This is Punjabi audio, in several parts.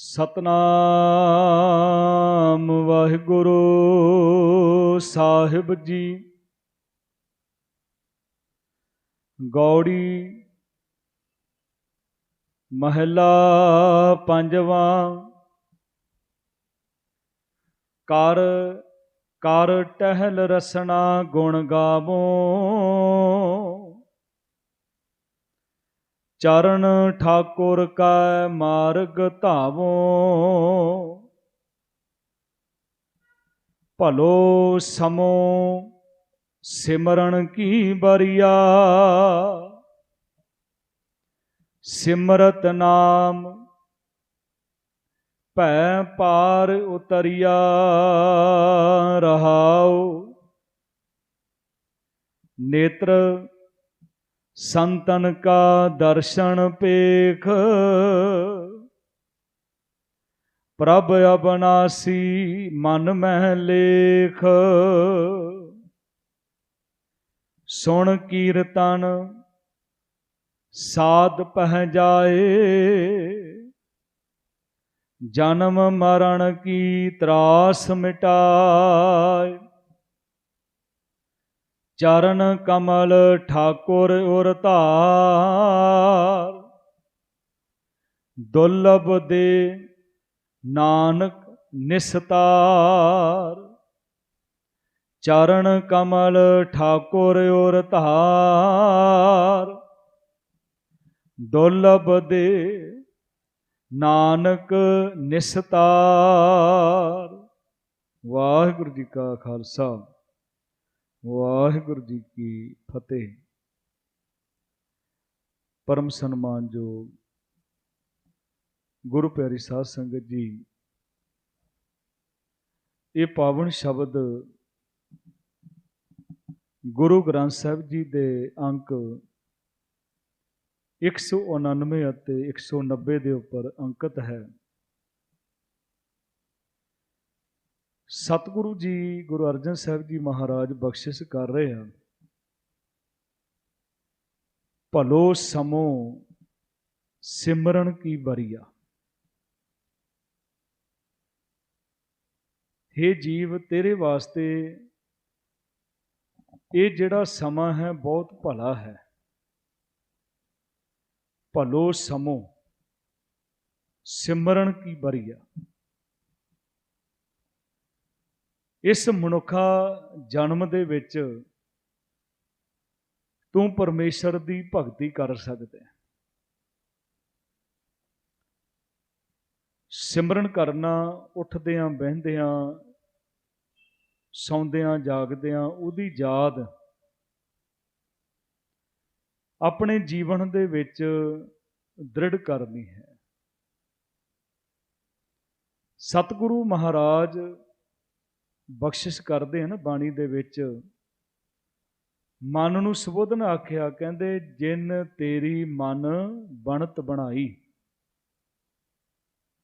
ਸਤਨਾਮ ਵਾਹਿਗੁਰੂ ਸਾਹਿਬ ਜੀ। ਗੌੜੀ ਮਹਿਲਾ ਪੰਜਵਾਂ। ਕਰ ਕਰ ਟਹਿਲ ਰਸਨਾ ਗੁਣ ਗਾਵੋ। ਚਰਨ ਠਾਕੁਰ ਕਾ ਮਾਰਗ ਧਾਵੋ। ਭਲੋ ਸਮੋ ਸਿਮਰਨ ਕੀ ਬਰੀਆ। ਸਿਮਰਤ ਨਾਮ ਭੈ ਪਾਰ ਉਤਰਿਆ ਰਹਾਉ। ਨੇਤਰ ਸੰਤਨ ਕਾ ਦਰਸ਼ਨ ਪੇਖ। ਪ੍ਰਭ ਅਬਨਾਸੀ ਮਨ ਮਹਿ ਲੇਖ। ਸੁਣ ਕੀਰਤਨ ਸਾਧ ਪਹਿ ਜਾਏ। ਜਨਮ ਮਰਨ ਕੀ ਤਰਾਸ ਮਿਟਾਏ। ਚਰਨ ਕਮਲ ਠਾਕੁਰ ਉਰ ਧਾਰ ਦੁਰਲਭ ਦੇ ਨਾਨਕ ਨਿਸਤਾਰ। ਚਰਨ ਕਮਲ ਠਾਕੁਰ ਔਰ ਧਾਰ ਦੁਰਲਭ ਦੇ ਨਾਨਕ ਨਿਸਤਾਰ। ਵਾਹਿਗੁਰੂ ਜੀ ਕਾ ਖਾਲਸਾ। ਵਾਹਿਗੁਰੂ ਜੀ ਕੀ ਫਤਿਹ। ਪਰਮ ਸਨਮਾਨਯੋਗ ਗੁਰੂ ਪਿਆਰੀ ਸਾਧ ਸੰਗਤ ਜੀ, ਇਹ ਪਾਵਨ ਸ਼ਬਦ ਗੁਰੂ ਗ੍ਰੰਥ ਸਾਹਿਬ ਜੀ ਦੇ ਅੰਕ 199 ਅਤੇ 190 ਦੇ ਉੱਪਰ ਅੰਕਿਤ ਹੈ। ਸਤਿਗੁਰੂ ਜੀ ਗੁਰੂ ਅਰਜਨ ਸਾਹਿਬ ਜੀ ਮਹਾਰਾਜ ਬਖਸ਼ਿਸ਼ ਕਰ ਰਹੇ ਹਨ। ਭਲੋ ਸਮੋ ਸਿਮਰਨ ਕੀ ਬਰੀਆ। हे ਜੀਵ, ਤੇਰੇ ਵਾਸਤੇ ਇਹ ਜਿਹੜਾ ਸਮਾਂ ਹੈ ਬਹੁਤ ਭਲਾ ਹੈ। ਭਲੋ ਸਮੋ ਸਿਮਰਨ ਕੀ ਬਰੀਆ। ਇਸ ਮਨੁੱਖਾ ਜਨਮ ਦੇ ਵਿੱਚ ਤੂੰ ਪਰਮੇਸ਼ਰ ਦੀ ਭਗਤੀ ਕਰ ਸਕਦਾ ਹੈ। ਸਿਮਰਨ ਕਰਨਾ, ਉੱਠਦਿਆਂ, ਬਹਿੰਦਿਆਂ, ਸੌਂਦਿਆਂ, ਜਾਗਦਿਆਂ, ਉਹਦੀ ਯਾਦ ਆਪਣੇ ਜੀਵਨ ਦੇ ਵਿੱਚ ਦ੍ਰਿੜ ਕਰਨੀ ਹੈ। ਸਤਿਗੁਰੂ ਮਹਾਰਾਜ ਬਖਸ਼ਿਸ਼ ਕਰਦੇ ਹਨ ਬਾਣੀ ਦੇ ਵਿੱਚ। ਮਨ ਨੂੰ ਸੁਬੋਧਨ ਆਖਿਆ, ਕਹਿੰਦੇ, ਜਿਨ ਤੇਰੀ ਮਨ ਬਣਤ ਬਣਾਈ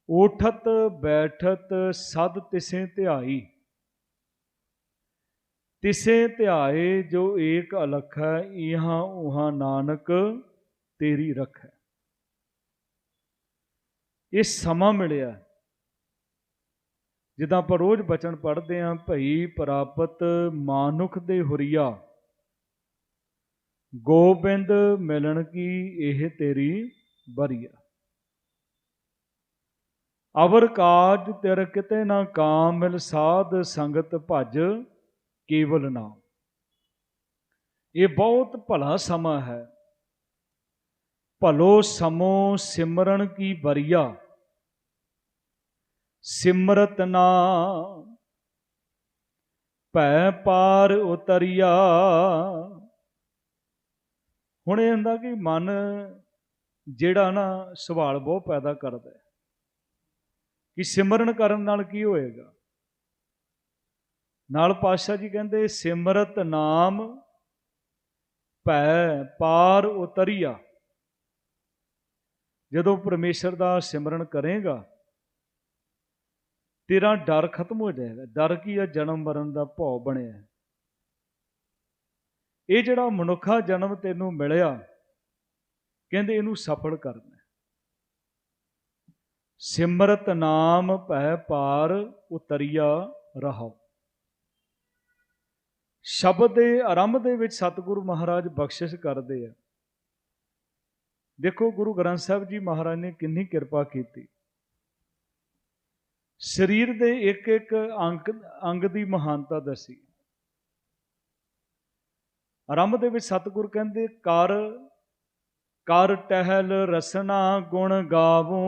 ਉਠਤ ਬੈਠਤ ਸਦ ਤਿਸੇ ਧਿਆਈ, ਤਿਸੇ ਧਿਆਏ ਜੋ ਏਕ ਅਲਖ ਹੈ ਇਹਾਂ ਉਹਾਂ ਨਾਨਕ ਤੇਰੀ ਰਖ। ਹੈ ਇਹ ਸਮਾਂ ਮਿਲਿਆ। ਜਿੱਦਾਂ ਆਪਾਂ ਰੋਜ਼ ਬਚਨ ਪੜ੍ਹਦੇ ਆਂ, ਭਈ ਪ੍ਰਾਪਤ ਮਾਨੁਖ ਦੇ ਹੁਰੀਆ। ਗੋਬਿੰਦ ਮਿਲਣ ਕੀ ਇਹ ਤੇਰੀ ਬਰੀਆ। ਅਵਰ ਕਾਜ ਤੇਰ ਕਿਤੇ ਨਾ ਕਾਮ ਮਿਲ ਸਾਧ ਸੰਗਤ ਭਜ ਕੇਵਲ ਨਾਮ। ਇਹ ਬਹੁਤ ਭਲਾ ਸਮਾਂ ਹੈ। ਭਲੋ ਸਮੋ ਸਿਮਰਨ ਕੀ ਬਰੀਆ। ਸਿਮਰਤ ਨਾਮ ਭੈ ਪਾਰ ਉਤਰਿਆ। ਹੁਣ ਇਹ ਹੁੰਦਾ ਕਿ ਮਨ ਜਿਹੜਾ ਨਾ ਸਵਾਲ ਬਹੁਤ ਪੈਦਾ ਕਰਦਾ ਹੈ ਕਿ ਸਿਮਰਨ ਕਰਨ ਨਾਲ ਕੀ ਹੋਏਗਾ? ਨਾਲ ਪਾਤਸ਼ਾਹ ਜੀ ਕਹਿੰਦੇ, ਸਿਮਰਤ ਨਾਮ ਭੈ ਪਾਰ ਉਤਰਿਆ। ਜਦੋਂ ਪਰਮੇਸ਼ਰ ਦਾ ਸਿਮਰਨ ਕਰੇਗਾ ਤੇਰਾ ਡਰ ਖਤਮ ਹੋ ਜਾਏਗਾ। ਡਰ ਕੀ ਹੈ ਜਨਮ ਮਰਨ ਦਾ ਭੌ ਬਣਿਆ ਹੈ। ਇਹ ਜਿਹੜਾ ਮਨੁੱਖਾ ਜਨਮ ਤੈਨੂੰ ਮਿਲਿਆ, ਕਹਿੰਦੇ ਇਹਨੂੰ ਸਫਲ ਕਰਨਾ ਸਿਮਰਤ ਨਾਮ ਭੈ ਪਾਰ ਉਤਰੀਆ ਰਹਾਓ ਸ਼ਬਦ ਦੇ ਆਰੰਭ ਦੇ ਵਿੱਚ ਸਤਿਗੁਰੂ ਮਹਾਰਾਜ ਬਖਸ਼ਿਸ਼ ਕਰਦੇ ਆ। ਦੇਖੋ ਗੁਰੂ ਗ੍ਰੰਥ ਸਾਹਿਬ ਜੀ ਮਹਾਰਾਜ ਨੇ ਕਿੰਨੀ ਕਿਰਪਾ ਕੀਤੀ। ਸਰੀਰ ਦੇ ਇੱਕ ਇੱਕ ਅੰਗ ਅੰਗ ਦੀ ਮਹਾਨਤਾ ਦੱਸੀ। ਆਰੰਭ ਦੇ ਵਿੱਚ ਸਤਿਗੁਰ ਕਹਿੰਦੇ, ਕਰ ਕਰ ਟਹਿਲ ਰਸਨਾ ਗੁਣ ਗਾਵੋ।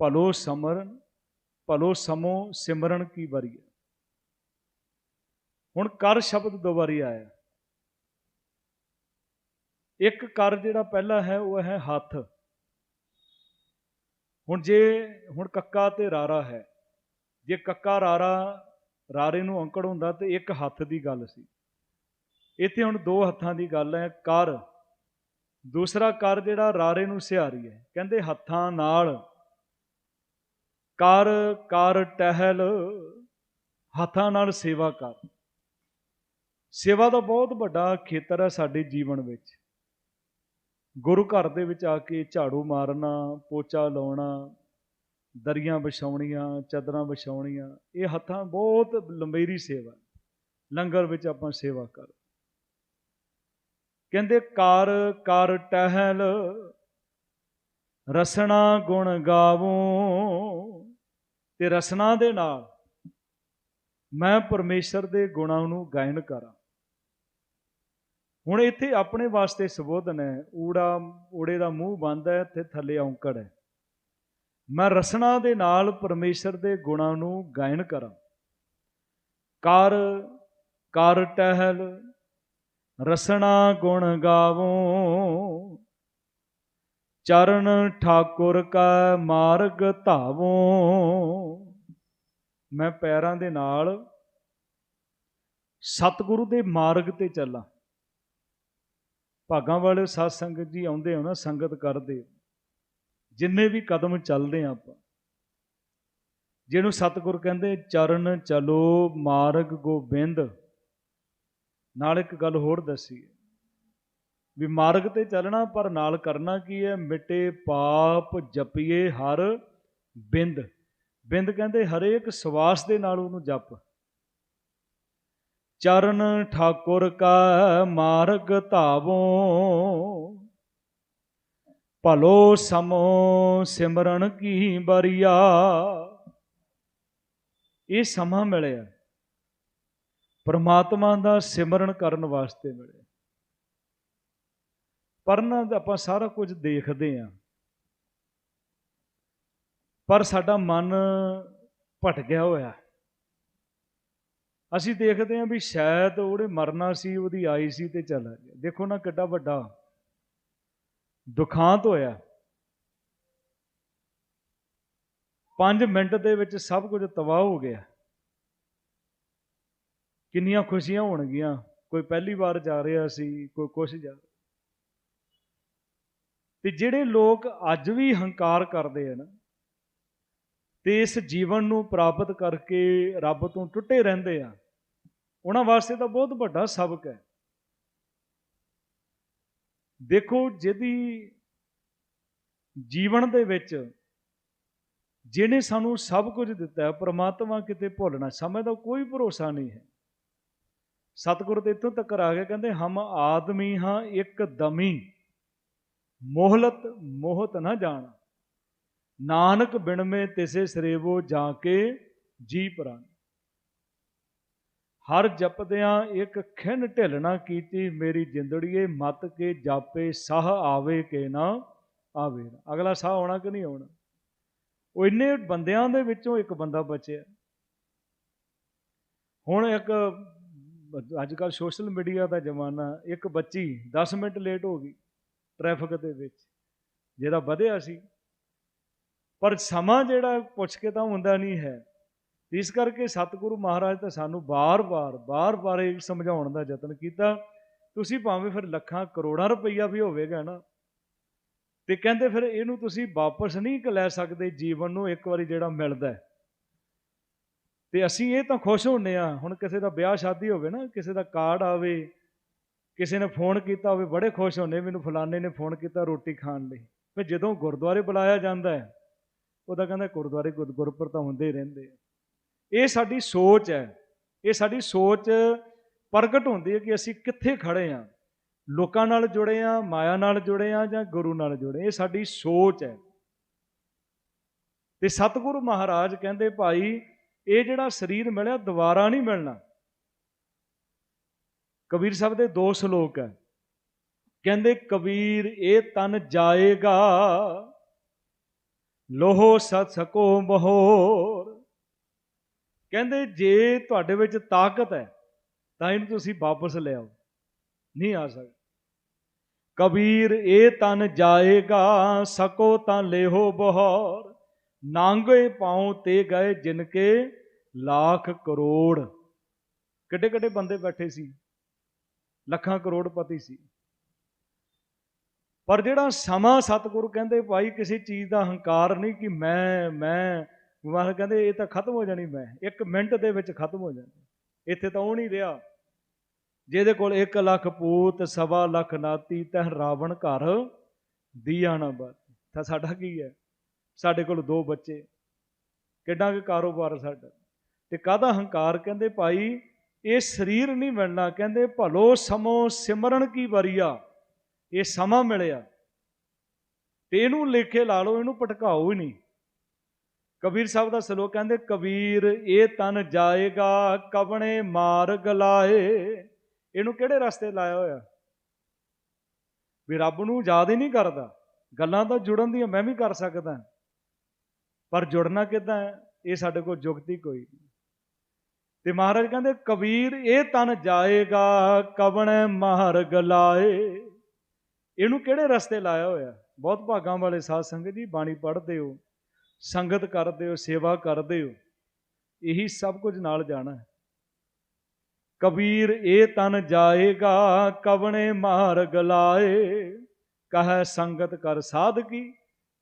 ਭਲੋ ਸਮਰਨ, ਭਲੋ ਸਮੋ ਸਿਮਰਨ ਕੀ ਵਰੀਏ ਹੁਣ ਕਰ ਸ਼ਬਦ ਦੋ ਵਾਰੀ ਆਇਆ। ਇੱਕ ਕਰ ਜਿਹੜਾ ਪਹਿਲਾ ਹੈ, ਉਹ ਹੈ ਹੱਥ। ਹੁਣ ਜੇ, ਹੁਣ ਕੱਕਾ ਤੇ ਰਾਰਾ ਹੈ। ਜੇ ਕੱਕਾ ਰਾਰਾ, ਰਾਰੇ ਨੂੰ ਅੰਕੜ ਹੁੰਦਾ ਤੇ ਇੱਕ ਹੱਥ ਦੀ ਗੱਲ ਸੀ। ਇੱਥੇ ਹੁਣ ਦੋ ਹੱਥਾਂ ਦੀ ਗੱਲ ਹੈ, ਕਰ। ਦੂਸਰਾ ਕਰ ਜਿਹੜਾ ਰਾਰੇ ਨੂੰ ਸਿਹਾਰੀ ਹੈ। ਕਹਿੰਦੇ ਹੱਥਾਂ ਨਾਲ ਕਰ ਕਰ, ਟਹਿਲ, ਹੱਥਾਂ ਨਾਲ ਸੇਵਾ ਕਰ। ਸੇਵਾ ਦਾ ਬਹੁਤ ਵੱਡਾ ਖੇਤਰ ਹੈ ਸਾਡੇ ਜੀਵਨ ਵਿੱਚ। ਗੁਰੂ ਘਰ ਦੇ ਵਿੱਚ ਆ ਕੇ ਝਾੜੂ ਮਾਰਨਾ, ਪੋਚਾ ਲਾਉਣਾ, ਦਰੀਆਂ ਵਿਛਾਉਣੀਆਂ, ਚਾਦਰਾਂ ਵਿਛਾਉਣੀਆਂ, ਇਹ ਹੱਥਾਂ ਬਹੁਤ ਲੰਬੇਰੀ ਸੇਵਾ ਲੰਗਰ ਵਿੱਚ ਆਪਾਂ ਸੇਵਾ ਕਰ। ਕਹਿੰਦੇ ਕਾਰ, ਕਰ ਟਹਿਲ, ਰਸਨਾ ਗੁਣ ਗਾਵੋ ਤੇ ਰਸਨਾ ਦੇ ਨਾਲ ਮੈਂ ਪਰਮੇਸ਼ਰ ਦੇ ਗੁਣਾਂ ਨੂੰ ਗਾਇਨ ਕਰਾਂ। ਹੁਣ ਇੱਥੇ ਆਪਣੇ ਵਾਸਤੇ ਸੰਬੋਧਨ ਹੈ ਊੜਾ, ਊੜੇ ਦਾ ਮੂੰਹ ਬੰਦ ਹੈ ਤੇ ਥੱਲੇ ਔਂਕੜ ਹੈ। ਮੈਂ ਰਸਨਾ ਦੇ ਨਾਲ ਪਰਮੇਸ਼ਰ ਦੇ ਗੁਣਾਂ ਨੂੰ ਗਾਇਨ ਕਰਾਂ। ਕਰ ਕਰ ਟਹਿਲ, ਰਸਨਾ ਗੁਣ ਗਾਵੋ। ਚਰਨ ਠਾਕੁਰ ਕਾ ਮਾਰਗ ਧਾਵੋ। ਮੈਂ ਪੈਰਾਂ ਦੇ ਨਾਲ ਸਤਿਗੁਰੂ ਦੇ ਮਾਰਗ ਤੇ ਚੱਲਾਂ। ਭਾਗਾਂ ਵਾਲੇ ਸਾਧ ਸੰਗਤ ਜੀ ਆਉਂਦੇ ਹੋ ਨਾ, ਸੰਗਤ ਕਰਦੇ ਜਿੰਨੇ ਵੀ ਕਦਮ ਚੱਲਦੇ ਆ ਆਪਾਂ, ਜਿਹਨੂੰ ਸਤਿਗੁਰ ਕਹਿੰਦੇ ਚਰਨ ਚਲੋ ਮਾਰਗ ਗੋਬਿੰਦ। ਨਾਲ ਇੱਕ ਗੱਲ ਹੋਰ ਦੱਸੀ ਵੀ ਮਾਰਗ ਤੇ ਚੱਲਣਾ ਪਰ ਨਾਲ ਕਰਨਾ ਕੀ ਹੈ? ਮਿਟੇ ਪਾਪ ਜਪੀਏ ਹਰ ਬਿੰਦ। ਬਿੰਦ ਕਹਿੰਦੇ ਹਰੇਕ ਸਵਾਸ ਦੇ ਨਾਲ ਉਹਨੂੰ ਜਪ। ਚਰਨ ਠਾਕੁਰ ਕਾ ਮਾਰਗ ਧਾਵੋ। ਭਲੋ ਸਮੋ ਸਿਮਰਨ ਕੀ ਬਰੀਆ। ਇਹ ਸਮਾਂ ਮਿਲਿਆ। ਪਰਮਾਤਮਾ ਦਾ ਸਿਮਰਨ ਕਰਨ ਵਾਸਤੇ ਮਿਲਿਆ। ਪਰ ਨਾ ਆਪਾਂ ਸਾਰਾ ਕੁਝ ਦੇਖਦੇ ਆਂ। ਪਰ ਸਾਡਾ ਮਨ ਭਟਕਿਆ ਹੋਇਆ। ਅਸੀਂ ਦੇਖਦੇ ਹਾਂ ਵੀ ਸ਼ਾਇਦ ਉਹਨੇ ਮਰਨਾ ਸੀ, ਉਹਦੀ ਆਈ ਸੀ ਤੇ ਚਲਾ ਗਿਆ। ਦੇਖੋ ਨਾ ਕਿੱਡਾ ਵੱਡਾ ਦੁਖਾਂਤ ਹੋਇਆ। 5 ਮਿੰਟ ਦੇ ਵਿੱਚ ਸਭ ਕੁਝ ਤਬਾਹ ਹੋ ਗਿਆ। ਕਿੰਨੀਆਂ ਖੁਸ਼ੀਆਂ ਹੋਣਗੀਆਂ। ਕੋਈ ਪਹਿਲੀ ਵਾਰ ਜਾ ਰਿਹਾ ਸੀ, ਕੋਈ ਕੁਛ ਜਾ ਤੇ ਜਿਹੜੇ ਲੋਕ ਅੱਜ ਵੀ ਹੰਕਾਰ ਕਰਦੇ ਆ ਨਾ, ਤੇ ਇਸ ਜੀਵਨ ਨੂੰ ਪ੍ਰਾਪਤ ਕਰਕੇ ਰੱਬ ਤੋਂ ਟੁੱਟੇ ਰਹਿੰਦੇ ਆ। ਉਹਨਾਂ ਵਾਸਤੇ ਤਾਂ ਬਹੁਤ ਵੱਡਾ ਸਬਕ ਹੈ। ਦੇਖੋ ਜਿਹਦੀ ਜੀਵਨ ਦੇ ਵਿੱਚ ਜਿਹਨੇ ਸਾਨੂੰ ਸਭ ਕੁਝ ਦਿੱਤਾ ਹੈ, ਪ੍ਰਮਾਤਮਾ ਕਿਤੇ ਭੁੱਲਣਾ ਸਮੇਂ ਦਾ ਕੋਈ ਭਰੋਸਾ ਨਹੀਂ ਹੈ। ਸਤਿਗੁਰ ਤੇ ਇੱਥੋਂ ਤੱਕ ਆ ਗਿਆ, ਕਹਿੰਦੇ, ਹਮ ਆਦਮੀ ਹਾਂ, ਇੱਕ ਦਮੀ, ਮੋਹਲਤ ਮੋਹਤ ਨਾ ਜਾਣ। ਨਾਨਕ ਬਿਨਮੇ ਤਿਸੇ ਸਰੇਵੋ ਜਾ ਕੇ ਜੀ ਪ੍ਰਾਨ ਹਰ ਜਪਦਿਆਂ ਇੱਕ ਖਿੰਨ ਢਿਲਣਾ ਕੀਤੀ, ਮੇਰੀ ਜਿੰਦੜੀਏ ਮਤ ਕੇ ਜਾਪੇ, ਸਾਹ ਆਵੇ ਕੇ ਨਾ ਆਵੇ ਨਾ। ਅਗਲਾ ਸਾਹ ਆਉਣਾ ਕਿ ਨਹੀਂ ਆਉਣਾ? ਉਹ ਇੰਨੇ ਬੰਦਿਆਂ ਦੇ ਵਿੱਚੋਂ ਇੱਕ ਬੰਦਾ ਬਚਿਆ। ਹੁਣ ਇੱਕ ਅੱਜ ਕੱਲ ਸੋਸ਼ਲ ਮੀਡੀਆ ਦਾ ਜ਼ਮਾਨਾ, ਇੱਕ ਬੱਚੀ 10 ਮਿੰਟ ਲੇਟ ਹੋ ਗਈ ਟ੍ਰੈਫਿਕ ਦੇ ਵਿੱਚ। ਜਿਹਦਾ ਵਧਿਆ ਸੀ। ਪਰ ਸਮਾਂ ਜਿਹੜਾ ਪੁੱਛ ਕੇ ਤਾਂ ਹੁੰਦਾ ਨਹੀਂ ਹੈ। ਇਸ ਕਰਕੇ ਸਤਿਗੁਰੂ ਮਹਾਰਾਜ ਤਾਂ ਸਾਨੂੰ ਬਾਰ-ਬਾਰ ਬਾਰ-ਬਾਰ ਇਹ ਸਮਝਾਉਣ ਦਾ ਯਤਨ ਕੀਤਾ, ਤੁਸੀਂ ਭਾਵੇਂ ਫਿਰ ਲੱਖਾਂ ਕਰੋੜਾਂ ਰੁਪਈਆ ਵੀ ਹੋਵੇਗਾ ਨਾ, ਤੇ ਕਹਿੰਦੇ ਫਿਰ ਇਹਨੂੰ ਤੁਸੀਂ ਵਾਪਸ ਨਹੀਂ ਲੈ ਸਕਦੇ, ਜੀਵਨ ਨੂੰ ਇੱਕ ਵਾਰੀ ਜਿਹੜਾ ਮਿਲਦਾ ਤੇ ਅਸੀਂ ਇਹ ਤਾਂ ਖੁਸ਼ ਹੁੰਨੇ ਆ ਹੁਣ ਕਿਸੇ ਦਾ ਵਿਆਹ ਸ਼ਾਦੀ ਹੋਵੇ ਨਾ, ਕਿਸੇ ਦਾ ਕਾਰਡ ਆਵੇ, ਕਿਸੇ ਨੇ ਫੋਨ ਕੀਤਾ ਹੋਵੇ, ਬੜੇ ਖੁਸ਼ ਹੁੰਨੇ ਮੈਨੂੰ ਫਲਾਣੇ ਨੇ ਫੋਨ ਕੀਤਾ ਰੋਟੀ ਖਾਣ ਲਈ। ਫਿਰ ਜਦੋਂ ਗੁਰਦੁਆਰੇ ਬੁਲਾਇਆ ਜਾਂਦਾ ਹੈ ਉਹਦਾ ਕਹਿੰਦਾ ਗੁਰਦੁਆਰੇ ਗੁਰ- ਗੁਰਪੁਰ ਤਾਂ ਹੁੰਦੇ ਹੀ ਰਹਿੰਦੇ ਆ। ਇਹ ਸਾਡੀ ਸੋਚ ਹੈ। ਇਹ ਸਾਡੀ ਸੋਚ ਪ੍ਰਗਟ ਹੁੰਦੀ ਹੈ ਕਿ ਅਸੀਂ ਕਿੱਥੇ ਖੜੇ ਆ ਲੋਕਾਂ ਨਾਲ ਜੁੜੇ ਆ ਮਾਇਆ ਨਾਲ ਜੁੜੇ ਆ ਜਾਂ ਗੁਰੂ ਨਾਲ ਜੁੜੇ ਇਹ ਸਾਡੀ ਸੋਚ ਹੈ। ਤੇ ਸਤਿਗੁਰੂ ਮਹਾਰਾਜ ਕਹਿੰਦੇ, ਭਾਈ, ਇਹ ਜਿਹੜਾ ਸਰੀਰ ਮਿਲਿਆ, ਦੁਬਾਰਾ ਨਹੀਂ ਮਿਲਣਾ। ਕਬੀਰ ਸਾਹਿਬ ਦੇ ਦੋ ਸ਼ਲੋਕ ਹੈ। ਕਹਿੰਦੇ, ਕਬੀਰ, ਇਹ ਤਨ ਜਾਏਗਾ, ਲੋਹੋ ਸਤ ਸਕੋ ਮਹੋਰ। ਕਹਿੰਦੇ, ਜੇ ਤੁਹਾਡੇ ਵਿੱਚ ਤਾਕਤ ਹੈ, ਤਾਂ ਇਹਨੂੰ ਤੁਸੀਂ ਵਾਪਸ ਲਿਆਓ ਨਹੀਂ ਆ ਸਕਦਾ। ਕਬੀਰ, ਇਹ ਤਨ ਜਾਏਗਾ, ਸਕੋ ਤਾਂ ਲੇਹੋ ਬਹੌਰ। ਨਾਂਗੇ ਪਾਉ ਤੇ ਗਏ ਜਿਨ ਕੇ ਲੱਖ ਕਰੋੜ। ਕਿੱਡੇ ਕਿੱਡੇ ਬੰਦੇ ਬੈਠੇ ਸੀ। ਲੱਖਾਂ ਕਰੋੜਪਤੀ ਸੀ। ਪਰ ਜਿਹੜਾ ਸਮਾਂ ਸਤਿਗੁਰੂ ਕਹਿੰਦੇ, ਭਾਈ, ਕਿਸੇ ਚੀਜ਼ ਦਾ ਹੰਕਾਰ ਨਹੀਂ ਕਿ ਮੈਂ ਮੈਂ ਮਹਾਰਾਜ ਕਹਿੰਦੇ, ਇਹ ਤਾਂ ਖਤਮ ਹੋ ਜਾਣੀ ਮੈਂ। ਇੱਕ ਮਿੰਟ ਦੇ ਵਿੱਚ ਖਤਮ ਹੋ ਜਾਣੀ। ਇੱਥੇ ਤਾਂ ਉਹ ਨਹੀਂ ਰਿਹਾ। ਜਿਹਦੇ ਕੋਲ 1 ਲੱਖ ਪੂਤ, ਸਵਾ ਲੱਖ ਨਾਤੀ ਤਹ ਰਾਵਣ ਘਰ ਦੀਆ ਨਾ ਬਾਤ। ਤਾਂ ਸਾਡਾ ਕੀ ਹੈ? ਸਾਡੇ ਕੋਲ ਦੋ ਬੱਚੇ। ਕਿੱਡਾ ਕਿ ਕਾਰੋਬਾਰ ਸਾਡਾ। ਤੇ ਕਾਹਦਾ ਹੰਕਾਰ ਕਹਿੰਦੇ ਭਾਈ? ਇਹ ਸਰੀਰ ਨਹੀਂ ਮਿਲਣਾ। ਕਹਿੰਦੇ, ਭਲੋ ਸਮੋ ਸਿਮਰਨ ਕੀ ਵਰੀਆ? ਇਹ ਸਮਾਂ ਮਿਲਿਆ। ਤੇ ਇਹਨੂੰ ਲੇਖੇ ਲਾ ਲਓ, ਇਹਨੂੰ ਪਟਕਾਓ ਹੀ ਨਹੀਂ। ਕਬੀਰ ਸਾਹਿਬ ਦਾ ਸਲੋਕ ਕਹਿੰਦੇ, ਕਬੀਰ ਇਹ ਤਨ ਜਾਏਗਾ, ਕਵਣੇ ਮਾਰਗ ਲਾਏ ਇਹਨੂੰ ਕਿਹੜੇ ਰਸਤੇ ਲਾਇਆ ਹੋਇਆ? ਵੀ ਰੱਬ ਨੂੰ ਯਾਦ ਹੀ ਨਹੀਂ ਕਰਦਾ। ਗੱਲਾਂ ਤਾਂ ਜੁੜਨ ਦੀਆਂ, ਮੈਂ ਵੀ ਕਰ ਸਕਦਾ। ਪਰ ਜੁੜਨਾ ਕਿਦਾਂ ਇਹ ਸਾਡੇ ਕੋਲ ਜੁਗਤੀ ਕੋਈ ਤੇ ਮਹਾਰਾਜ ਕਹਿੰਦੇ, ਕਬੀਰ ਇਹ ਤਨ ਜਾਏਗਾ, ਕਵਣੇ ਮਾਰਗ ਲਾਏ ਇਹਨੂੰ ਕਿਹੜੇ ਰਸਤੇ ਲਾਇਆ ਹੋਇਆ? ਬਹੁਤ ਭਾਗਾਂ ਵਾਲੇ ਸਾਧ ਸੰਗਤ ਜੀ, ਬਾਣੀ ਪੜ੍ਹਦੇ ਹੋ। ਸੰਗਤ ਕਰਦੇ ਹੋ, ਸੇਵਾ ਕਰਦੇ ਹੋ, ਇਹੀ ਸਭ ਕੁਝ ਨਾਲ ਜਾਣਾ ਹੈ। ਕਬੀਰ, ਇਹ ਤਨ ਜਾਏਗਾ, ਕਵਣੇ ਮਾਰਗ ਲਾਏ। ਕਹੈ ਸੰਗਤ ਕਰ ਸਾਧਕੀ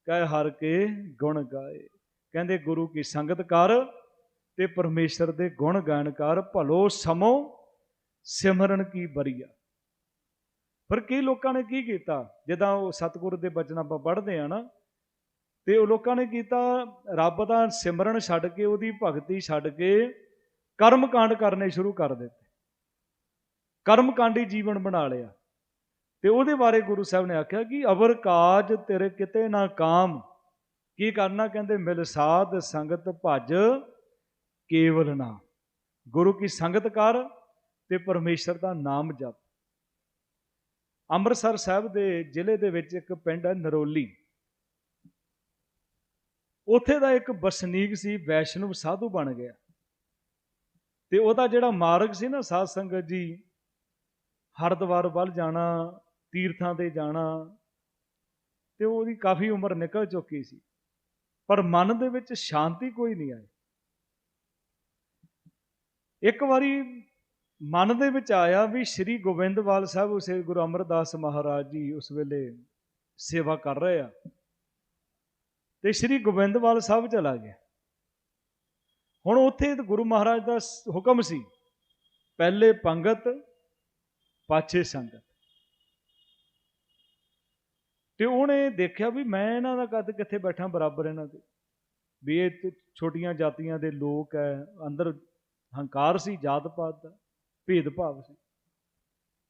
ਕਹਿ ਹਰ ਕੇ ਗੁਣ ਗਾਏ। ਕਹਿੰਦੇ ਗੁਰੂ ਕੀ ਸੰਗਤ ਕਰ ਤੇ ਪਰਮੇਸ਼ਰ ਦੇ ਗੁਣ ਗਾਣ ਕਰ, ਭਲੋ ਸਮੋ ਸਿਮਰਨ ਕੀ ਬਰੀਆ। ਪਰ ਕਈ ਲੋਕਾਂ ਨੇ ਕੀ ਕੀਤਾ? ਜਦੋਂ ਉਹ ਸਤਿਗੁਰ ਦੇ ਬਚਨ ਆਪਾਂ ਪੜ੍ਹਦੇ ਆ ਨਾ ਤੇ ਉਹ ਲੋਕਾਂ ਨੇ ਕੀਤਾ ਰੱਬ ਦਾ ਸਿਮਰਨ ਛੱਡ ਕੇ, ਉਹਦੀ ਭਗਤੀ ਛੱਡ ਕੇ ਕਰਮ ਕਾਂਡ ਕਰਨੇ ਸ਼ੁਰੂ ਕਰ ਦਿੱਤੇ। ਕਰਮ ਕਾਂਡੀ ਜੀਵਨ ਬਣਾ ਲਿਆ। ਤੇ ਉਹਦੇ ਬਾਰੇ ਗੁਰੂ ਸਾਹਿਬ ਨੇ ਆਖਿਆ ਕਿ ਅਵਰ ਕਾਜ ਤੇਰੇ ਕਿਤੇ ਨਾ ਕਾਮ। ਕੀ ਕਰਨਾ? ਕਹਿੰਦੇ, ਮਿਲ ਸਾਧ ਸੰਗਤ ਭਜ ਕੇਵਲ ਨਾ। ਗੁਰੂ ਕੀ ਸੰਗਤ ਕਰ ਤੇ ਪਰਮੇਸ਼ਰ ਦਾ ਨਾਮ ਜਪ। ਅੰਮ੍ਰਿਤਸਰ ਸਾਹਿਬ ਦੇ ਜ਼ਿਲ੍ਹੇ ਦੇ ਵਿੱਚ ਇੱਕ ਪਿੰਡ ਹੈ ਨਰੋਲੀ। ਉੱਥੇ ਦਾ ਇੱਕ ਬਸਨੀਕ ਸੀ, ਵੈਸ਼ਨਵ ਸਾਧੂ ਬਣ ਗਿਆ। ਤੇ ਉਹਦਾ ਜਿਹੜਾ ਮਾਰਗ ਸੀ ਨਾ ਸਾਧ ਸੰਗਤ ਜੀ, ਹਰਦੁਆਰ ਵੱਲ ਜਾਣਾ, ਤੀਰਥਾਂ ਤੇ ਜਾਣਾ, ਤੇ ਉਹਦੀ ਕਾਫੀ ਉਮਰ ਨਿਕਲ ਚੁੱਕੀ ਸੀ। ਪਰ ਮਨ ਦੇ ਵਿੱਚ ਸ਼ਾਂਤੀ ਕੋਈ ਨਹੀਂ ਆਈ। ਇੱਕ ਵਾਰੀ ਮਨ ਦੇ ਵਿੱਚ ਆਇਆ ਵੀ ਸ੍ਰੀ ਗੋਬਿੰਦਵਾਲ ਸਾਹਿਬ ਉਸੇ ਗੁਰੂ ਅਮਰਦਾਸ ਮਹਾਰਾਜ ਜੀ ਉਸ ਵੇਲੇ ਸੇਵਾ ਕਰ ਰਹੇ ਆ। ਤੇ ਸ੍ਰੀ ਗੋਬਿੰਦਵਾਲ ਸਾਹਿਬ ਚਲਾ ਗਿਆ। ਹੁਣ ਉੱਥੇ ਗੁਰੂ ਮਹਾਰਾਜ ਦਾ ਹੁਕਮ ਸੀ, ਪਹਿਲੇ ਪੰਗਤ, ਪਾਛੇ ਸੰਗਤ। ਤੇ ਉਹਨੇ ਦੇਖਿਆ ਵੀ ਮੈਂ ਇਹਨਾਂ ਦਾ ਕੱਦ ਕਿੱਥੇ ਬੈਠਾ ਬਰਾਬਰ ਇਹਨਾਂ ਦੇ। ਵੀ ਇਹ ਛੋਟੀਆਂ ਜਾਤੀਆਂ ਦੇ ਲੋਕ ਐ, ਅੰਦਰ ਹੰਕਾਰ ਸੀ ਜਾਤ ਪਾਤ ਦਾ ਭੇਦ ਭਾਵ ਸੀ।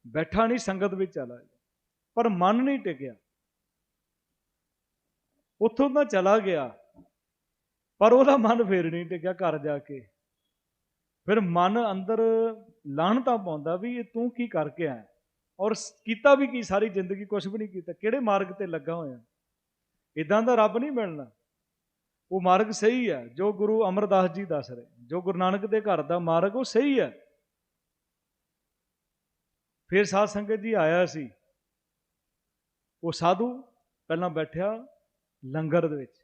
ਬੈਠਾ ਨਹੀਂ, ਸੰਗਤ ਵਿੱਚ ਚਲਾ ਗਿਆ। ਪਰ ਮਨ ਨਹੀਂ ਟਿਕਿਆ। ਉੱਥੋਂ ਤਾਂ ਚਲਾ ਗਿਆ। ਪਰ ਉਹਦਾ ਮਨ ਫੇਰ ਨਹੀਂ ਟਿਕਿਆ ਘਰ ਜਾ ਕੇ। ਫਿਰ ਮਨ ਅੰਦਰ ਲਾਹਣਤਾ ਪਾਉਂਦਾ ਵੀ ਇਹ ਤੂੰ ਕੀ ਕਰਕੇ ਆਇਆ? ਔਰ ਕੀਤਾ ਵੀ ਕੀ? ਸਾਰੀ ਜ਼ਿੰਦਗੀ ਕੁਝ ਵੀ ਨਹੀਂ ਕੀਤਾ। ਕਿਹੜੇ ਮਾਰਗ ਤੇ ਲੱਗਾ ਹੋਇਆ? ਇਦਾਂ ਦਾ ਰੱਬ ਨਹੀਂ ਮਿਲਣਾ। ਉਹ ਮਾਰਗ ਸਹੀ ਹੈ। ਜੋ ਗੁਰੂ ਅਮਰਦਾਸ ਜੀ ਦੱਸ ਰਹੇ। ਜੋ ਗੁਰੂ ਨਾਨਕ ਦੇ ਘਰ ਦਾ ਮਾਰਗ ਉਹ ਸਹੀ ਹੈ। ਫਿਰ ਸਾਧ ਸੰਗਤ ਜੀ ਆਇਆ ਸੀ। ਉਹ ਸਾਧੂ ਪਹਿਲਾਂ ਬੈਠਿਆ। ਲੰਗਰ ਦੇ ਵਿੱਚ।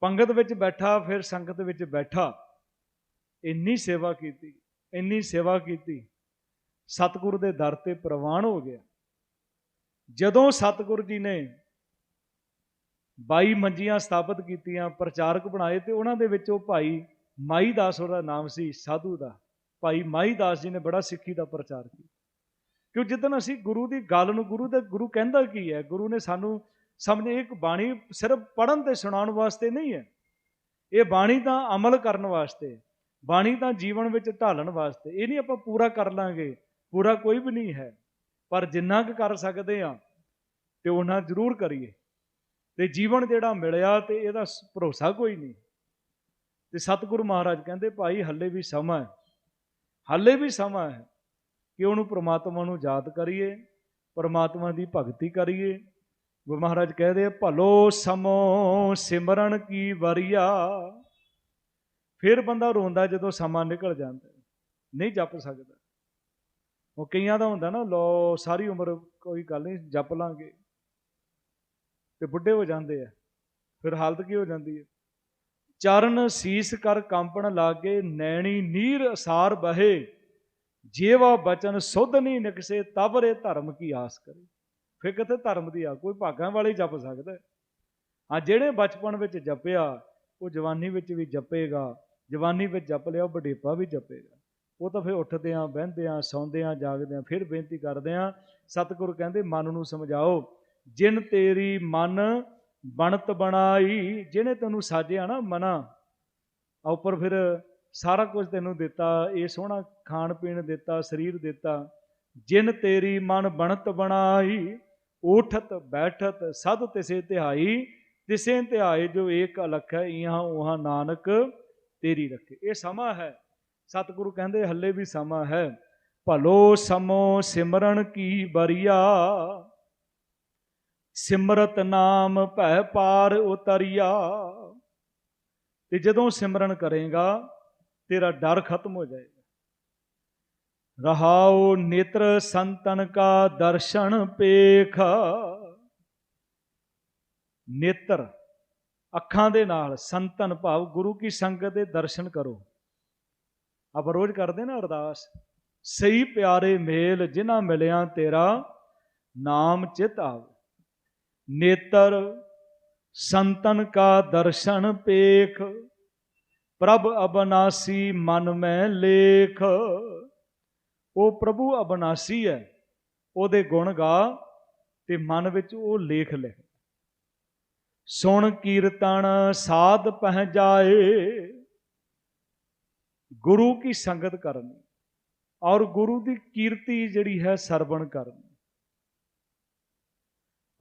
ਪੰਗਤ ਵਿੱਚ ਬੈਠਾ, ਫਿਰ ਸੰਗਤ ਵਿੱਚ ਬੈਠਾ। ਇੰਨੀ ਸੇਵਾ ਕੀਤੀ, ਇੰਨੀ ਸੇਵਾ ਕੀਤੀ। ਸਤਿਗੁਰੂ ਦੇ ਦਰ ਤੇ ਪ੍ਰਵਾਨ ਹੋ ਗਿਆ। ਜਦੋਂ ਸਤਿਗੁਰ ਜੀ ਨੇ 22 ਮੰਜੀਆਂ ਸਥਾਪਿਤ ਕੀਤੀਆਂ, ਪ੍ਰਚਾਰਕ ਬਣਾਏ ਤੇ ਉਹਨਾਂ ਦੇ ਵਿੱਚ ਉਹ ਭਾਈ ਮਾਈ ਦਾਸ, ਉਹਦਾ ਨਾਮ ਸੀ ਸਾਧੂ ਦਾ। ਭਾਈ ਮਾਈ ਦਾਸ ਜੀ ਨੇ ਬੜਾ ਸਿੱਖੀ ਦਾ ਪ੍ਰਚਾਰ ਕੀਤਾ। ਕਿਉਂ? ਜਿੱਦਨ ਅਸੀਂ ਗੁਰੂ ਦੀ ਗੱਲ ਨੂੰ, ਗੁਰੂ ਦੇ, ਗੁਰੂ ਕਹਿੰਦਾ ਕੀ ਹੈ? ਗੁਰੂ ਨੇ ਸਾਨੂੰ ਸਮਝੇ ਇੱਕ ਬਾਣੀ ਸਿਰਫ ਪੜਨ ਤੇ ਸੁਣਾਉਣ ਵਾਸਤੇ ਨਹੀਂ ਹੈ। ਇਹ ਬਾਣੀ ਤਾਂ ਅਮਲ ਕਰਨ ਵਾਸਤੇ, ਬਾਣੀ ਤਾਂ ਜੀਵਨ ਵਿੱਚ ਢਾਲਣ ਵਾਸਤੇ। ਇਹ ਨਹੀਂ ਆਪਾਂ ਪੂਰਾ ਕਰ ਲਾਂਗੇ, ਪੂਰਾ ਕੋਈ ਵੀ ਨਹੀਂ ਹੈ। ਪਰ ਜਿੰਨਾ ਕੁ ਕਰ ਸਕਦੇ ਆ ਤੇ ਉਹਨਾਂ ਜ਼ਰੂਰ ਕਰੀਏ। ਤੇ ਜੀਵਨ ਜਿਹੜਾ ਮਿਲਿਆ ਤੇ ਇਹਦਾ ਭਰੋਸਾ ਕੋਈ ਨਹੀਂ। ਤੇ ਸਤਿਗੁਰੂ ਮਹਾਰਾਜ ਕਹਿੰਦੇ, ਭਾਈ, ਹੱਲੇ ਵੀ ਸਮਾਂ ਹੈ। ਹੱਲੇ ਵੀ ਸਮਾਂ ਹੈ ਕਿ ਉਹਨੂੰ ਪ੍ਰਮਾਤਮਾ ਨੂੰ ਯਾਦ ਕਰੀਏ, ਪ੍ਰਮਾਤਮਾ ਦੀ ਭਗਤੀ ਕਰੀਏ। ਗੁਰੂ ਮਹਾਰਾਜ ਕਹਦੇ ਭਲੋ ਸਮੋ ਸਿਮਰਨ ਕੀ ਵਰਿਆ? ਫਿਰ ਬੰਦਾ ਰੋਂਦਾ ਜਦੋਂ ਸਮਾਂ ਨਿਕਲ ਜਾਂਦਾ, ਨਹੀਂ ਜਪ ਸਕਦਾ। ਉਹ ਕਈਆਂ ਦਾ ਹੁੰਦਾ ਨਾ ਲੋ ਸਾਰੀ ਉਮਰ ਕੋਈ ਗੱਲ ਨਹੀਂ, ਜਪ ਲਾਂਗੇ। ਤੇ ਬੁੱਢੇ ਹੋ ਜਾਂਦੇ ਆ, ਫਿਰ ਹਾਲਤ ਕੀ ਹੋ ਜਾਂਦੀ ਹੈ ਚਰਨ ਸੀਸ ਕਰ ਕੰਪਣ ਲਾਗੇ, ਨੈਣੀ ਨੀਰ ਅਸਾਰ ਬਹੇ। ਜੇਵਾ ਬਚਨ ਸੁਧ ਨਹੀਂ ਨਿਕਸੇ ਤਬਰੇ ਧਰਮ ਕੀ ਆਸ ਕਰੇ? ਫਿਰ ਕਿਤੇ ਧਰਮ ਦੀ ਆ? ਕੋਈ ਭਾਗਾਂ ਵਾਲੇ ਹੀ ਜਪ ਸਕਦਾ ਹਾਂ। ਜਿਹੜੇ ਬਚਪਨ ਵਿੱਚ ਜਪਿਆ, ਉਹ ਜਵਾਨੀ ਵਿੱਚ ਵੀ ਜਪੇਗਾ। ਜਵਾਨੀ ਵਿੱਚ ਜਪ ਲਿਆ, ਉਹ ਬਡੇਪਾ ਵੀ ਜਪੇਗਾ। ਉਹ ਤਾਂ ਫਿਰ ਉੱਠਦੇ ਆਂ, ਬਹਿੰਦੇ ਆਂ, ਸੌਂਦੇ ਆਂ, ਜਾਗਦੇ ਆਂ, ਫਿਰ ਬੇਨਤੀ ਕਰਦੇ ਆਂ, ਸਤਿਗੁਰੂ ਕਹਿੰਦੇ, ਮਨ ਨੂੰ ਸਮਝਾਓ, ਜਿਨ ਤੇਰੀ ਮਨ ਬਣਤ ਬਣਾਈ, ਜਿਹਨੇ ਤੈਨੂੰ ਸਾਜਿਆ ਨਾ ਮਨਾ ਉੱਪਰ ਫਿਰ ਸਾਰਾ ਕੁਝ ਤੈਨੂੰ ਦਿੱਤਾ, ਇਹ ਸੋਹਣਾ ਖਾਣ ਪੀਣ ਦਿੱਤਾ, ਸਰੀਰ ਦਿੱਤਾ, ਜਿਨ ਤੇਰੀ ਮਨ ਬਣਤ ਬਣਾਈ ਉਠਤ, ਬੈਠਤ ਸਦ ਤਿਸੇ ਤਿਹਾਈ ਤਿਸੇ ਧਿਆਏ ਜੋ ਏਕ ਅਲਖ ਹੈ, ਇਹਾਂ ਉਹਾਂ ਨਾਨਕ ਤੇਰੀ ਰੱਖੇ। ਇਹ ਸਮਾਂ ਹੈ। ਸਤਿਗੁਰੂ ਕਹਿੰਦੇ, ਹੱਲੇ ਵੀ ਸਮਾਂ ਹੈ। ਭਲੋ ਸਮੋ ਸਿਮਰਨ ਕੀ ਬਰੀਆ। ਸਿਮਰਤ ਨਾਮ ਭੈ ਪਾਰ ਉਤਰੀਆ। ਤੇ ਜਦੋਂ ਸਿਮਰਨ ਕਰੇਗਾ, ਤੇਰਾ ਡਰ ਖਤਮ ਹੋ ਜਾਏਗਾ। ਰਹਾਉ ਨੇਤਰ ਸੰਤਨ ਕਾ ਦਰਸ਼ਨ ਪੇਖ। ਨੇਤਰ, ਅੱਖਾਂ ਦੇ ਨਾਲ ਸੰਤਨ ਭਾਵ ਗੁਰੂ ਕੀ ਸੰਗਤ ਦੇ ਦਰਸ਼ਨ ਕਰੋ। ਆਪ ਰੋਜ਼ ਕਰਦੇ ਨਾ ਅਰਦਾਸ, ਸਹੀ ਪਿਆਰੇ ਮੇਲ ਜਿਨ੍ਹਾਂ ਮਿਲਿਆ ਤੇਰਾ, ਨਾਮ ਚਿਤ ਆਵੇ। ਨੇਤਰ, ਸੰਤਨ ਕਾ ਦਰਸ਼ਨ ਪੇਖ, ਪ੍ਰਭ ਅਬਨਾਸੀ ਮਨ ਮੈਂ ਲੇਖ। ਉਹ ਪ੍ਰਭੂ ਅਬਨਾਸੀ ਹੈ। ਉਹਦੇ ਗੁਣ ਗਾ ਤੇ ਮਨ ਵਿੱਚ ਉਹ ਲੇਖ ਲਿਖ। ਸੁਣ ਕੀਰਤਨ ਸਾਧ ਪਹਿ ਜਾਏ। ਗੁਰੂ ਕੀ ਸੰਗਤ ਕਰਨੀ ਔਰ ਗੁਰੂ ਦੀ ਕੀਰਤੀ ਜਿਹੜੀ ਹੈ ਸਰਵਣ ਕਰਨੀ।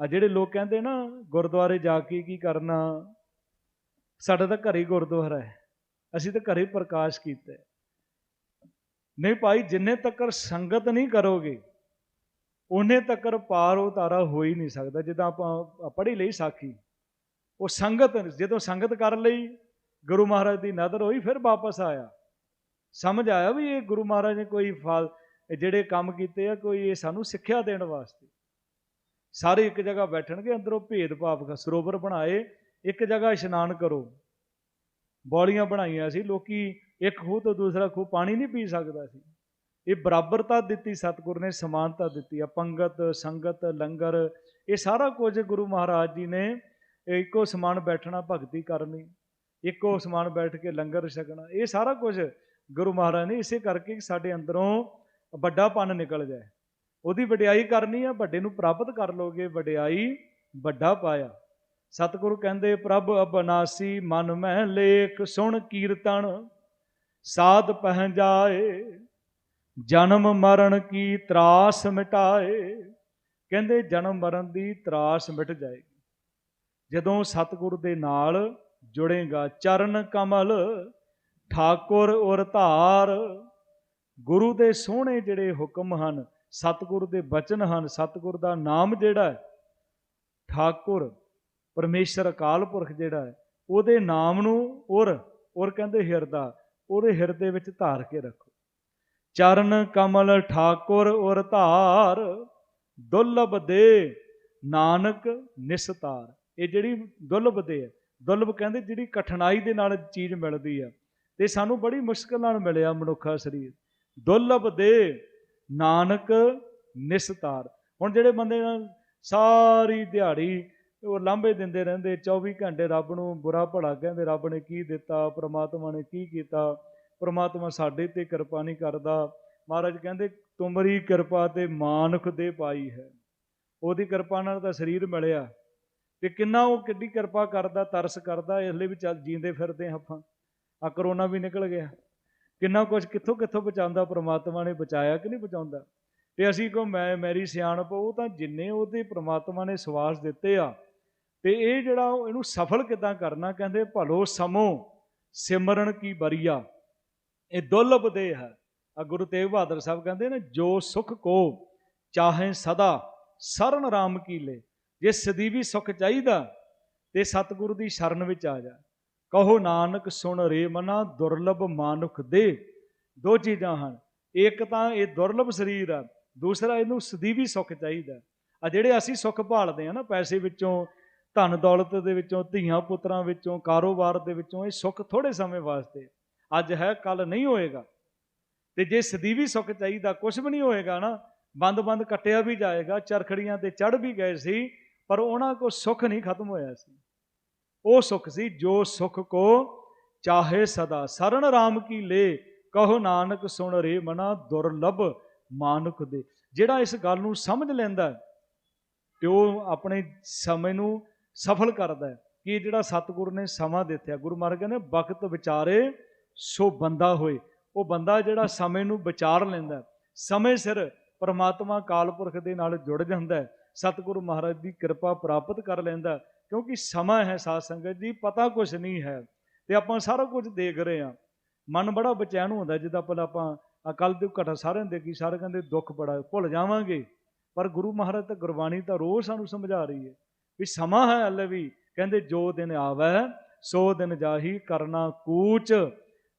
ਆ ਜਿਹੜੇ ਲੋਕ ਕਹਿੰਦੇ ਨਾ, ਗੁਰਦੁਆਰੇ ਜਾ ਕੇ ਕੀ ਕਰਨਾ? ਸਾਡਾ ਤਾਂ ਘਰੇ ਹੀ ਗੁਰਦੁਆਰਾ ਹੈ। ਅਸੀਂ ਤਾਂ ਘਰੇ ਹੀ ਪ੍ਰਕਾਸ਼ ਕੀਤਾ ਨਹੀਂ ਭਾਈ, ਜਿੰਨੇ ਤੱਕ ਸੰਗਤ ਨਹੀਂ ਕਰੋਗੇ, ਉਹਨੇ ਤੱਕ ਪਾਰ ਉਤਾਰਾ ਹੋ ਹੀ ਨਹੀਂ ਸਕਦਾ। ਜਿੱਦਾਂ ਆਪਾਂ ਪੜ੍ਹੀ ਲਈ ਸਾਖੀ, ਉਹ ਸੰਗਤ, ਜਦੋਂ ਸੰਗਤ ਕਰ ਲਈ, ਗੁਰੂ ਮਹਾਰਾਜ ਦੀ ਨਜ਼ਰ ਹੋਈ, ਫਿਰ ਵਾਪਸ ਆਇਆ। ਸਮਝ ਆਇਆ ਵੀ ਇਹ ਗੁਰੂ ਮਹਾਰਾਜ ਨੇ ਕੋਈ ਫਾਲ ਜਿਹੜੇ ਕੰਮ ਕੀਤੇ ਆ, ਕੋਈ ਇਹ ਸਾਨੂੰ ਸਿੱਖਿਆ ਦੇਣ ਵਾਸਤੇ। ਸਾਰੇ ਇੱਕ ਜਗ੍ਹਾ ਬੈਠਣਗੇ, ਅੰਦਰੋਂ ਭੇਦਭਾਵ ਦਾ ਸਰੋਵਰ ਬਣਾਏ, ਇੱਕ ਜਗ੍ਹਾ ਇਸ਼ਨਾਨ ਕਰੋ। ਬੌਲੀਆਂ ਬਣਾਈਆਂ ਸੀ, ਲੋਕੀ ਇੱਕ ਖੂਹ ਤੋਂ ਦੂਸਰਾ ਖੂਹ ਪਾਣੀ ਨਹੀਂ ਪੀ ਸਕਦਾ ਸੀ। ਇਹ ਬਰਾਬਰਤਾ ਦਿੱਤੀ, ਸਤਿਗੁਰ ਨੇ ਸਮਾਨਤਾ ਦਿੱਤੀ। ਆ ਪੰਗਤ, ਸੰਗਤ, ਲੰਗਰ, ਇਹ ਸਾਰਾ ਕੁਝ ਗੁਰੂ ਮਹਾਰਾਜ ਜੀ ਨੇ ਇੱਕੋ ਸਮਾਨ ਬੈਠਣਾ, ਭਗਤੀ ਕਰਨੀ, ਇੱਕੋ ਸਮਾਨ ਬੈਠ ਕੇ ਲੰਗਰ ਛਕਣਾ, ਇਹ ਸਾਰਾ ਕੁਝ ਗੁਰੂ ਮਹਾਰਾਜ ਨੇ ਇਸੇ ਕਰਕੇ ਸਾਡੇ ਅੰਦਰੋਂ ਵੱਡਾਪਨ ਨਿਕਲ ਜਾਏ। ਉਹਦੀ ਵਡਿਆਈ ਕਰਨੀ ਆ, ਵੱਡੇ ਨੂੰ ਪ੍ਰਾਪਤ ਕਰ ਲੋਗੇ, ਵਡਿਆਈ ਵੱਡਾ ਪਾਇਆ। ਸਤਿਗੁਰੂ ਕਹਿੰਦੇ, ਪ੍ਰਭ ਅਬਨਾਸੀ ਮਨ ਮਹਿ ਲੇਖ ਸੁਣ ਕੀਰਤਨ ਸਾਧ ਪਹਿ ਜਾਏ, ਜਨਮ ਮਰਨ ਕੀ ਤਰਾਸ ਮਿਟਾਏ। ਕਹਿੰਦੇ ਜਨਮ ਮਰਨ ਦੀ ਤਰਾਸ ਮਿਟ ਜਾਏਗੀ। ਜਦੋਂ ਸਤਿਗੁਰ ਦੇ ਨਾਲ ਜੁੜੇਗਾ ਚਰਨ ਕਮਲ, ਠਾਕੁਰ ਔਰ ਧਾਰ। ਗੁਰੂ ਦੇ ਸੋਹਣੇ ਜਿਹੜੇ ਹੁਕਮ ਹਨ, ਸਤਿਗੁਰ ਦੇ ਬਚਨ ਹਨ, ਸਤਿਗੁਰ ਦਾ ਨਾਮ ਜਿਹੜਾ ਹੈ, ਠਾਕੁਰ, ਪਰਮੇਸ਼ਰ ਅਕਾਲ ਪੁਰਖ ਜਿਹੜਾ ਹੈ, ਉਹਦੇ ਨਾਮ ਨੂੰ ਔਰ ਔਰ ਕਹਿੰਦੇ ਹਿਰਦਾ ਉਹਦੇ ਹਿਰਦੇ ਵਿੱਚ ਧਾਰ ਕੇ ਰੱਖੋ। ਚਰਨ ਕਮਲ ਠਾਕੁਰ ਔਰ ਧਾਰ ਦੁਰਲਭ ਦੇ ਨਾਨਕ ਨਿਸਤਾਰ। ਇਹ ਜਿਹੜੀ ਦੁਰਲਭ ਦੇ ਹੈ ਦੁਰਲਭ ਕਹਿੰਦੇ ਜਿਹੜੀ ਕਠਿਨਾਈ ਦੇ ਨਾਲ ਚੀਜ਼ ਮਿਲਦੀ ਆ, ਤੇ ਸਾਨੂੰ ਬੜੀ ਮੁਸ਼ਕਲ ਨਾਲ ਮਿਲਿਆ ਮਨੁੱਖਾ ਸਰੀਰ। ਦੁਰਲਭ ਦੇ ਨਾਨਕ ਨਿਸਤਾਰ। ਹੁਣ ਜਿਹੜੇ ਬੰਦੇ ਨਾਲ ਸਾਰੀ ਦਿਹਾੜੀ ਉਹ ਲਾਂਭੇ ਦਿੰਦੇ ਰਹਿੰਦੇ 24 ਘੰਟੇ ਰੱਬ ਨੂੰ ਬੁਰਾ ਭਲਾ ਕਹਿੰਦੇ, ਰੱਬ ਨੇ ਕੀ ਦਿੱਤਾ, ਪ੍ਰਮਾਤਮਾ ਨੇ ਕੀ ਕੀਤਾ, ਪ੍ਰਮਾਤਮਾ ਸਾਡੇ ਤੇ ਕਿਰਪਾ ਨਹੀਂ ਕਰਦਾ। ਮਹਾਰਾਜ ਕਹਿੰਦੇ, ਤੁਮਰੀ ਕਿਰਪਾ ਤੇ ਮਾਨੁਖ ਦੇ ਪਾਈ ਹੈ। ਉਹਦੀ ਕਿਰਪਾ ਨਾਲ ਤਾਂ ਸਰੀਰ ਮਿਲਿਆ। ਤੇ ਕਿੰਨਾ ਉਹ ਕਿੱਡੀ ਕਿਰਪਾ ਕਰਦਾ, ਤਰਸ ਕਰਦਾ, ਇਸ ਲਈ ਵੀ ਚੱਲ ਜੀਂਦੇ ਫਿਰਦੇ ਹਾਂ ਆਪਾਂ। ਆ ਕਰੋਨਾ ਵੀ ਨਿਕਲ ਗਿਆ। ਕਿੰਨਾ ਕੁਝ ਕਿੱਥੋਂ ਕਿੱਥੋਂ ਬਚਾਉਂਦਾ, ਪ੍ਰਮਾਤਮਾ ਨੇ ਬਚਾਇਆ ਕਿ ਨਹੀਂ ਬਚਾਉਂਦਾ? ਤੇ ਅਸੀਂ ਕੋ ਮੈਂ, ਮੇਰੀ ਸਿਆਣਪ, ਉਹ ਤਾਂ ਜਿੰਨੇ ਉਹਦੇ ਪ੍ਰਮਾਤਮਾ ਨੇ ਸਵਾਸ ਦਿੱਤੇ ਆ ਤੇ ਇਹ ਜਿਹੜਾ ਉਹ- ਇਹਨੂੰ ਸਫਲ ਕਿਦਾਂ ਕਰਨਾ ਕਹਿੰਦੇ ਭਲੋ ਸਮੋ, ਸਿਮਰਨ ਕੀ ਬਰੀਆ, ਇਹ ਦੁਰਲਭ ਦੇ ਹੈ। ਆ ਗੁਰੂ ਤੇਗ ਬਹਾਦਰ ਸਾਹਿਬ ਕਹਿੰਦੇ ਨੇ, ਜੋ ਸੁਖ ਕੋ ਚਾਹੇ ਸਦਾ, ਸਰਨ ਰਾਮ ਕੀ ਲੈ। ਜੇ ਸਦੀਵੀ ਸੁਖ ਚਾਹੀਦਾ, ਤੇ ਸਤਿਗੁਰੂ ਦੀ ਸ਼ਰਨ ਵਿੱਚ ਆ ਜਾ। ਕਹੋ ਨਾਨਕ, ਸੁਣ ਰੇ ਮਨਾ, ਦੁਰਲਭ ਮਾਨੁਖ ਦੇ। ਦੋ ਚੀਜ਼ਾਂ ਹਨ। ਇੱਕ ਤਾਂ ਇਹ ਦੁਰਲਭ ਸਰੀਰ ਆ, ਦੂਸਰਾ ਇਹਨੂੰ ਸਦੀਵੀ ਸੁੱਖ ਚਾਹੀਦਾ। ਆ ਜਿਹੜੇ ਅਸੀਂ ਸੁੱਖ ਭਾਲਦੇ ਆ ਨਾ ਪੈਸੇ ਵਿੱਚੋਂ ਧਨ ਦੌਲਤ ਦੇ ਵਿੱਚੋਂ, ਧੀਆਂ ਪੁੱਤਰਾਂ ਵਿੱਚੋਂ, ਕਾਰੋਬਾਰ ਦੇ ਵਿੱਚੋਂ ਇਹ ਸੁੱਖ ਥੋੜੇ ਸਮੇਂ ਵਾਸਤੇ। ਅੱਜ ਹੈ ਕੱਲ ਨਹੀਂ ਹੋਏਗਾ। ਤੇ ਜੇ ਸਦੀਵੀ ਸੁੱਖ ਚਾਹੀਦਾ ਕੁਝ ਵੀ ਨਹੀਂ ਹੋਏਗਾ ਨਾ, ਬੰਦ-ਬੰਦ ਕੱਟਿਆ ਵੀ ਜਾਏਗਾ, ਚਰਖੜੀਆਂ ਤੇ ਚੜ ਵੀ ਗਏ ਸੀ, ਪਰ ਉਹਨਾਂ ਕੋ ਸੁੱਖ ਨਹੀਂ ਖਤਮ ਹੋਇਆ ਸੀ। ਉਹ ਸੁੱਖ ਸੀ, ਜੋ ਸੁੱਖ ਕੋ ਚਾਹੇ ਸਦਾ। ਸਰਨ ਰਾਮ ਕੀ ਲੇ, ਕਹੋ ਨਾਨਕ ਸੁਣ ਰੇ ਮਨਾ, ਦੁਰਲਭ ਮਾਨੁਖ ਦੇ। ਜਿਹੜਾ ਇਸ ਗੱਲ ਨੂੰ ਸਮਝ ਲੈਂਦਾ ਤੇ ਉਹ ਆਪਣੇ ਸਮੇਂ ਨੂੰ ਸਫਲ ਕਰਦਾ ਹੈ ਕਿ ਜਿਹੜਾ ਸਤਿਗੁਰੂ ਨੇ ਸਮਾਂ ਦਿੱਤਾ। ਗੁਰੂ ਮਹਾਰਾਜ ਕਹਿੰਦੇ, ਵਕਤ ਵਿਚਾਰੇ ਸੋ ਬੰਦਾ ਹੋਏ। ਉਹ ਬੰਦਾ ਜਿਹੜਾ ਸਮੇਂ ਨੂੰ ਵਿਚਾਰ ਲੈਂਦਾ ਸਮੇਂ ਸਿਰ ਪਰਮਾਤਮਾ ਕਾਲਪੁਰਖ ਦੇ ਨਾਲ ਜੁੜ ਜਾਂਦਾ ਹੈ। ਸਤਿਗੁਰੂ ਮਹਾਰਾਜ ਦੀ ਕਿਰਪਾ ਪ੍ਰਾਪਤ ਕਰ ਲੈਂਦਾ ਕਿਉਂਕਿ ਸਮਾਂ ਹੈ ਸਾਧ ਸੰਗਤ ਜੀ, ਪਤਾ ਕੁਝ ਨਹੀਂ ਹੈ ਤੇ ਆਪਾਂ ਸਾਰਾ ਕੁਝ ਦੇਖ ਰਹੇ ਹਾਂ। ਮਨ ਬੜਾ ਬਚੈਨ ਹੁੰਦਾ ਜਿੱਦਾਂ ਪਹਿਲਾਂ ਆਪਾਂ ਅਕਲ ਦੇ ਘਟਾ ਸਾਰਿਆਂ ਦੇ ਕੀ ਸਾਰੇ ਕਹਿੰਦੇ ਦੁੱਖ ਬੜਾ, ਭੁੱਲ ਜਾਵਾਂਗੇ। ਪਰ ਗੁਰੂ ਮਹਾਰਾਜ ਤਾਂ ਗੁਰਬਾਣੀ ਤਾਂ ਰੋਜ਼ ਸਾਨੂੰ ਸਮਝਾ ਰਹੀ ਹੈ। ਵੀ ਸਮਾਂ ਹੈ ਹਲੇ ਵੀ। ਕਹਿੰਦੇ, ਜੋ ਦਿਨ ਆਵੈ, ਸੋ ਦਿਨ ਜਾਹੀ ਕਰਨਾ ਕੂਚ।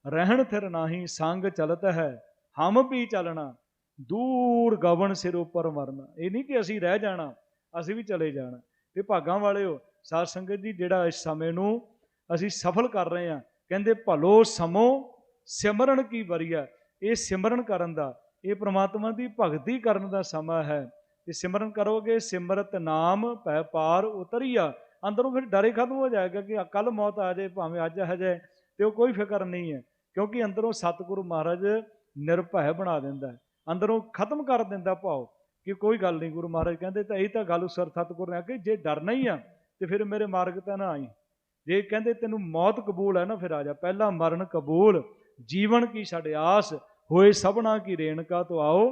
ਰਹਿਣ ਥਿਰ ਨਾਹੀ ਸੰਗ ਚਲਤ ਹੈ, ਹਮ ਵੀ ਚੱਲਣਾ। ਦੂਰ ਗਵਨ ਸਿਰ ਉੱਪਰ ਮਰਨਾ। ਇਹ ਨਹੀਂ ਕਿ ਅਸੀਂ ਰਹਿ ਜਾਣਾ, ਅਸੀਂ ਵੀ ਚਲੇ ਜਾਣਾ। ਤੇ ਭਾਗਾਂ ਵਾਲਿਓ, ਸਾਧ ਸੰਗਤ ਜੀ, ਜਿਹੜਾ ਇਸ ਸਮੇਂ ਨੂੰ ਅਸੀਂ ਸਫਲ ਕਰ ਰਹੇ ਹਾਂ, ਕਹਿੰਦੇ, ਭਲੋ ਸਮੋ, ਸਿਮਰਨ ਕੀ ਵਰੀਆ ਇਹ ਸਿਮਰਨ ਕਰਨ ਦਾ, ਇਹ ਪ੍ਰਮਾਤਮਾ ਦੀ ਭਗਤੀ ਕਰਨ ਦਾ ਸਮਾਂ ਹੈ। ਤੇ ਸਿਮਰਨ ਕਰੋਗੇ, ਸਿਮਰਤ ਨਾਮ ਪੈ ਪਾਰ ਉਤਰੀਆ, ਅੰਦਰੋਂ ਫਿਰ ਡਰੇ ਖਤਮ ਹੋ ਜਾਏਗਾ ਕਿ ਕੱਲ ਮੌਤ ਆ ਜਾਏ, ਭਾਵੇਂ ਅੱਜ ਆ ਜਾਏ, ਤੇ ਉਹ ਕੋਈ ਫਿਕਰ ਨਹੀਂ ਹੈ, ਕਿਉਂਕਿ ਅੰਦਰੋਂ ਸਤਿਗੁਰੂ ਮਹਾਰਾਜ ਨਿਰਭੈ ਬਣਾ ਦਿੰਦਾ ਹੈ, ਅੰਦਰੋਂ ਖਤਮ ਕਰ ਦਿੰਦਾ ਭਾਵ ਕਿ ਕੋਈ ਗੱਲ ਨਹੀਂ, ਗੁਰੂ ਮਹਾਰਾਜ ਕਹਿੰਦੇ ਤਾਂ ਇਹ ਤਾਂ ਗੱਲ ਸਰ ਸਤਿਗੁਰ ਨੇ ਕਿ ਜੇ ਡਰਨਾ ਹੀ ਆ, ਤੇ ਫਿਰ ਮੇਰੇ ਮਾਰਗ ਤਾਂ ਨਾ ਆਈ। ਜੇ ਕਹਿੰਦੇ ਤੈਨੂੰ ਮੌਤ ਕਬੂਲ ਹੈ ਨਾ, ਫਿਰ ਆ ਜਾ, ਪਹਿਲਾ ਮਰਨ ਕਬੂਲ, ਜੀਵਨ ਕੀ ਛੜ ਆਸ, ਹੋਏ ਸਭਨਾ ਕੀ ਰੇਣਕਾ ਤੋਂ ਆਓ,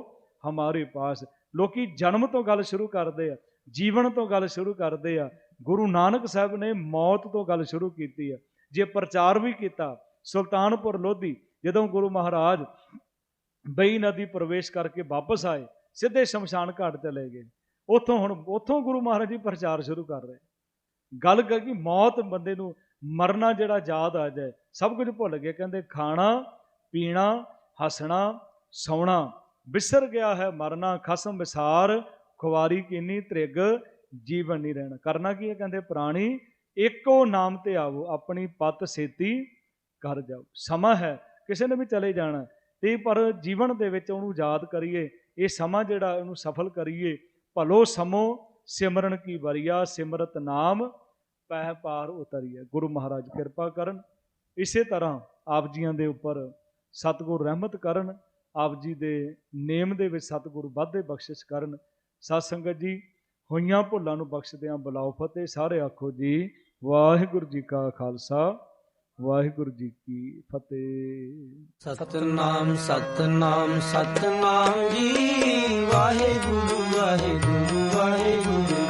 ਹਮਾਰੇ ਪਾਸ। ਲੋਕੀ ਜਨਮ ਤੋਂ ਗੱਲ ਸ਼ੁਰੂ ਕਰਦੇ ਆ, ਜੀਵਨ ਤੋਂ ਗੱਲ ਸ਼ੁਰੂ ਕਰਦੇ ਆ, ਗੁਰੂ ਨਾਨਕ ਸਾਹਿਬ ਨੇ ਮੌਤ ਤੋਂ ਗੱਲ ਸ਼ੁਰੂ ਕੀਤੀ ਆ। ਜੇ ਪ੍ਰਚਾਰ ਵੀ ਕੀਤਾ, ਸੁਲਤਾਨਪੁਰ ਲੋਧੀ, ਜਦੋਂ ਗੁਰੂ ਮਹਾਰਾਜ ਬਈ ਨਦੀ ਪ੍ਰਵੇਸ਼ ਕਰਕੇ ਵਾਪਸ ਆਏ, ਸਿੱਧੇ ਸ਼ਮਸ਼ਾਨ ਘਾਟ ਚਲੇ ਗਏ। ਉੱਥੋਂ ਹੁਣ, ਉੱਥੋਂ ਗੁਰੂ ਮਹਾਰਾਜ ਜੀ ਪ੍ਰਚਾਰ ਸ਼ੁਰੂ ਕਰ ਰਹੇ। ਗੱਲ ਕਰ ਕਿ ਮੌਤ, ਬੰਦੇ ਨੂੰ ਮਰਨਾ ਜਿਹੜਾ ਯਾਦ ਆ ਜਾਏ, ਸਭ ਕੁਝ ਭੁੱਲ ਗਏ, ਕਹਿੰਦੇ ਖਾਣਾ, ਪੀਣਾ, ਹੱਸਣਾ, ਸੌਣਾ। ਵਿਸਰ ਗਿਆ ਹੈ ਮਰਨਾ, ਖਸਮ ਵਿਸਾਰ, ਖੁਵਾਰੀ ਕਿੰਨੀ ਤ੍ਰਿਗ, ਜੀਵਨ ਨਹੀਂ ਰਹਿਣਾ। ਕਰਨਾ ਕੀ ਹੈ ਕਹਿੰਦੇ? ਪ੍ਰਾਣੀ, ਇੱਕੋ ਨਾਮ ਤੇ ਆਵੋ, ਆਪਣੀ ਪਤ ਸੇਤੀ ਕਰ ਜਾਓ। ਸਮਾਂ ਹੈ, ਕਿਸੇ ਨੇ ਵੀ ਚਲੇ ਜਾਣਾ, ਤੇ ਪਰ ਜੀਵਨ ਦੇ ਵਿੱਚ ਉਹਨੂੰ ਯਾਦ ਕਰੀਏ, ਇਹ ਸਮਾਂ ਜਿਹੜਾ ਉਹਨੂੰ ਸਫਲ ਕਰੀਏ, ਭਲੋ ਸਮੋ ਸਿਮਰਨ ਕੀ ਵਰੀਆ, ਸਿਮਰਤ ਨਾਮ ਪਹਿ ਪਾਰ ਉਤਰੀਏ। ਗੁਰੂ ਮਹਾਰਾਜ ਕਿਰਪਾ ਕਰਨ, ਇਸੇ ਤਰ੍ਹਾਂ ਆਪ ਜੀਆਂ ਦੇ ਉੱਪਰ ਸਤਿਗੁਰ ਰਹਿਮਤ ਕਰਨ ਆਪ ਜੀ ਦੇ ਨੇਮ ਦੇ ਵਿੱਚ ਸਤਿਗੁਰ ਵਾਧੇ ਬਖਸ਼ਿਸ਼ ਕਰਨ। ਸਤ ਸੰਗਤ ਜੀ, ਹੋਈਆਂ ਭੁੱਲਾਂ ਨੂੰ ਬਖਸ਼ਦਿਆਂ ਬੁਲਾਓ ਫਤਿਹ। ਸਾਰੇ ਆਖੋ ਜੀ, ਵਾਹਿਗੁਰੂ ਜੀ ਕਾ ਖਾਲਸਾ, ਵਾਹਿਗੁਰੂ ਜੀ ਕੀ ਫਤਿਹ। ਸਤਨਾਮ ਸਤਨਾਮ ਸਤਨਾਮ ਜੀ। ਵਾਹਿਗੁਰੂ ਵਾਹਿਗੁਰੂ ਵਾਹਿਗੁਰੂ।